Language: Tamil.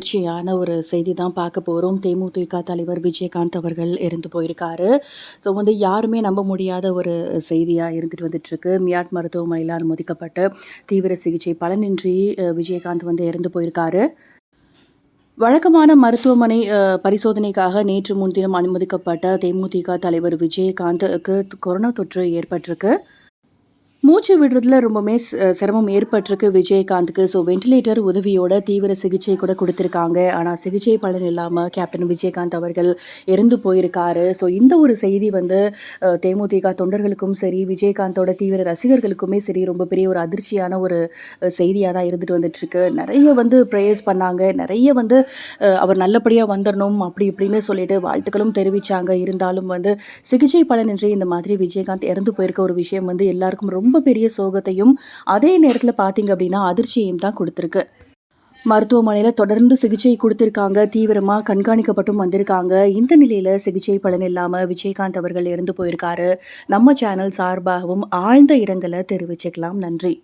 அதிர்ச்சியான ஒரு செய்தி தான் பார்க்க போகிறோம் தேமுதிக தலைவர் விஜயகாந்த் அவர்கள் இறந்து போயிருக்காரு. ஸோ வந்து யாருமே நம்ப முடியாத ஒரு செய்தியாக இருந்துட்டு வந்துட்டுருக்கு. மியாட் மருத்துவமனையில் அனுமதிக்கப்பட்டு தீவிர சிகிச்சை பலனின்றி விஜயகாந்த் வந்து இறந்து போயிருக்காரு. வழக்கமான மருத்துவமனை பரிசோதனைக்காக நேற்று முன்தினம் அனுமதிக்கப்பட்ட தேமுதிக தலைவர் விஜயகாந்துக்கு கொரோனா தொற்று ஏற்பட்டிருக்கு. மூச்சு விடுறதுல ரொம்பவுமே ச- சிரமம் ஏற்பட்டிருக்கு. விஜயகாந்துக்கு. ஸோ வென்டிலேட்டர் உதவியோட தீவிர சிகிச்சை கூட கொடுத்துருக்காங்க. ஆனால் சிகிச்சை பலன் இல்லாமல் கேப்டன் விஜயகாந்த் அவர்கள் இறந்து போயிருக்காரு. ஸோ இந்த ஒரு செய்தி வந்து தேமுதிக தொண்டர்களுக்கும் சரி விஜயகாந்தோட தீவிர ரசிகர்களுக்குமே சரி ரொம்ப பெரிய ஒரு அதிர்ச்சியான ஒரு செய்தியாக தான் இருந்துட்டு வந்துட்டுருக்கு. நிறைய வந்து ப்ரேயர்ஸ் பண்ணாங்க. நிறைய வந்து அவர் நல்லபடியாக வந்துடணும் அப்படி இப்படின்னு சொல்லிட்டு வாழ்த்துக்களும் தெரிவிச்சாங்க. இருந்தாலும் வந்து சிகிச்சை பலனின்றி இந்த மாதிரி விஜயகாந்த் இறந்து போயிருக்க ஒரு விஷயம் வந்து எல்லாருக்கும் ரொம்ப பெரிய சோகத்தையும் அதே நேரத்தில் பார்த்தீங்க அப்படின்னா அதிர்ச்சியையும் தான் கொடுத்துருக்கு. மருத்துவமனையில் தொடர்ந்து சிகிச்சை கொடுத்துருக்காங்க தீவிரமாக கண்காணிக்கப்பட்டும் வந்திருக்காங்க. இந்த நிலையில் சிகிச்சை பலன் இல்லாமல் விஜயகாந்த் அவர்கள் இறந்து போயிருக்காரு. நம்ம சேனல் சார்பாகவும் ஆழ்ந்த இரங்கலை தெரிவிச்சுக்கலாம். நன்றி.